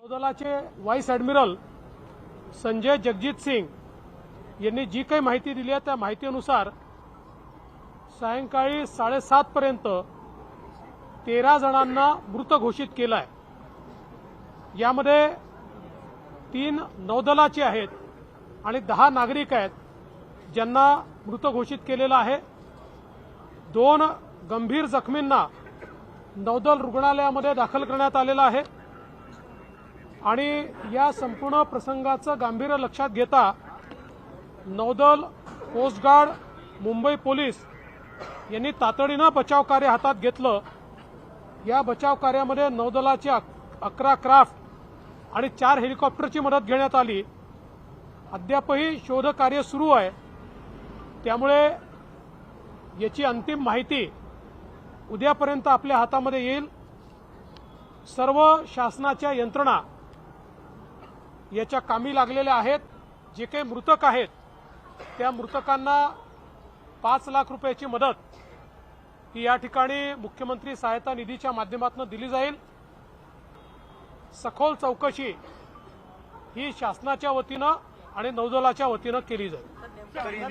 नौदलाचे vice admiral Sanjay Jagjit Singh यांनी जी काही माहिती दिली आहे त्या माहितीनुसार सायंकाळी साडेसातपर्यंत तेरा जणांना मृत घोषित केलं आहे यामध्ये तीन नौदलाचे आहेत आणि दहा नागरिक आहेत ज्यांना मृत घोषित केलेलं आहे. दोन गंभीर जखमींना नौदल रुग्णालयामध्ये दाखल करण्यात आलेलं आहे. आणि या संपूर्ण प्रसंगाचं गांभीर्य लक्षात घेता नौदल कोस्टगार्ड मुंबई पोलीस यांनी तातडीनं बचाव कार्य हातात घेतलं. या बचाव कार्यामध्ये नौदलाचे अक- अकरा क्राफ्ट आणि चार हेलिकॉप्टरची मदत घेण्यात आली. अद्यापही शोध कार्य सुरू आहे. त्यामुळे याची अंतिम माहिती उद्यापर्यंत आपल्या हातामध्ये येईल. सर्व शासनाच्या यंत्रणा याच्या कामी लागलेल्या आहेत. जे काही मृतक आहेत त्या मृतकांना पाच लाख रुपयाची मदत ही या ठिकाणी मुख्यमंत्री सहायता निधीच्या माध्यमातून दिली जाईल. सखोल चौकशी ही शासनाच्या वतीनं आणि नौदलाच्या वतीनं केली जाईल.